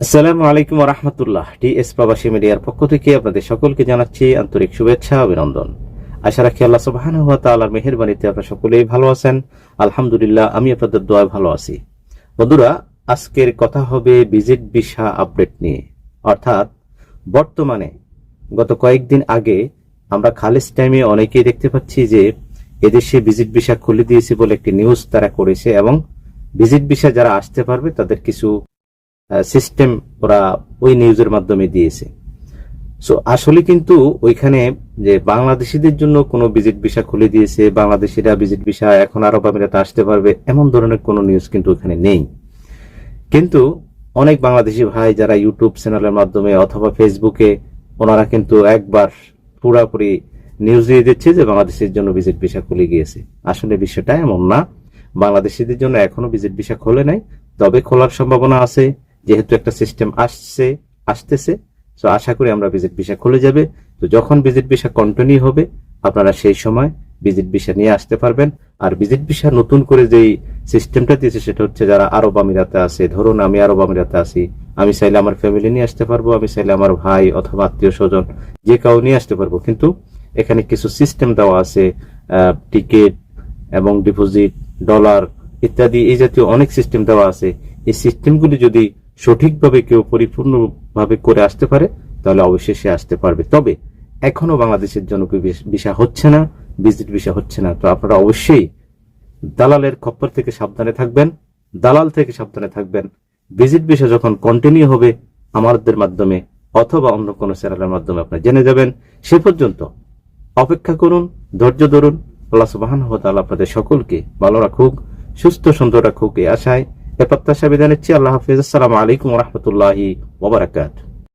আসসালামু আলাইকুম রহমতুল্লাহ T S প্রবাসী মিডিয়ার পক্ষ থেকে আপনাদের সকলকে জানাচ্ছি আন্তরিক শুভেচ্ছা, অভিনন্দন। আশা রাখি আল্লাহ সুবাহান হুয়া তাআলার মেহেরবানিতে আপনারা সকলেই ভালো আছেন। আলহামদুলিল্লাহ, আমি আপনাদের দোয়ায় ভালো আছি। বন্ধুরা, আজকের কথা হবে ভিজিট ভিসা আপডেট নিয়ে। অর্থাৎ, বর্তমানে গত কয়েকদিন আগে আমরা খালিজ টাইমে অনেকেই দেখতে পাচ্ছি যে এদেশে ভিজিট ভিসা খুলে দিয়েছে বলে একটি নিউজ তারা করেছে এবং ভিজিট ভিসা যারা আসতে পারবে তাদের কিছু সিস্টেম ওরা ওই নিউজের মাধ্যমে দিয়েছে। সো আসলে কিন্তু ওইখানে যে বাংলাদেশিদের জন্য কোনো ভিজিট ভিসা খুলে দিয়েছে, বাংলাদেশিরা ভিজিট ভিসা এখন আরব আমিরাতে আসতে পারবে, এমন ধরনের কোনো নিউজ কিন্তু ওখানে নেই। কিন্তু অনেক বাংলাদেশি ভাই যারা ইউটিউব চ্যানেলের মাধ্যমে অথবা ফেসবুকে ওনারা কিন্তু একবার পুরাপুরি নিউজ দিয়ে দিচ্ছে যে বাংলাদেশের জন্য ভিজিট ভিসা খুলে গিয়েছে। আসলে বিষয়টা এমন না। বাংলাদেশিদের জন্য এখনও ভিজিট ভিসা খোলে নাই, তবে খোলার সম্ভাবনা আছে। যেহেতু একটা সিস্টেম আসছে, আসতেছে তো আশা করি আমরা ভিজিট ভিসা খুলে যাবে। তো যখন ভিজিট ভিসা কন্টিনিউ হবে, আপনারা সেই সময় ভিজিট ভিসা নিয়ে আসতে পারবেন। আর ভিজিট ভিসা নতুন করে যেই সিস্টেমটা দিয়েছে, সেটা হচ্ছে যারা আরব আমিরাতে আছে, ধরুন আমি আরব আমিরাতে আছি, আমি চাইলে আমার ফ্যামিলি নিয়ে আসতে পারব, আমি চাইলে আমার ভাই অথবা আত্মীয় স্বজন যে কাউ নিয়ে আসতে পারব। কিন্তু এখানে কিছু সিস্টেম দেওয়া আছে টিকিট এবং ডিপোজিট ডলার ইত্যাদি, এই জাতীয় অনেক সিস্টেম দেওয়া আছে। এই সিস্টেমগুলি যদি সঠিকভাবে কেউ পরিপূর্ণভাবে করে আসতে পারে, তাহলে অবশ্যই সে আসতে পারবে। তবে এখনও বাংলাদেশের জন্য ভিসা হচ্ছে না, ভিজিট ভিসা হচ্ছে না। তো আপনারা অবশ্যই দালালের খপ্পর থেকে সাবধানে থাকবেন, দালাল থেকে সাবধানে থাকবেন। ভিজিট ভিসা যখন কন্টিনিউ হবে আমাদের মাধ্যমে অথবা অন্য কোনো চ্যানেলের মাধ্যমে আপনারা জেনে যাবেন। সে পর্যন্ত অপেক্ষা করুন, ধৈর্য ধরুন। আল্লাহ সুবাহান আপনাদের সকলকে ভালো রাখুক, সুস্থ সুন্দর রাখুক এই আশায় এ প্রত্যাশা বিধান নিচ্ছি আল্লাহ হাফিজ আসসালামু আলাইকুম রহমতুল্লাহি ওবরাকাত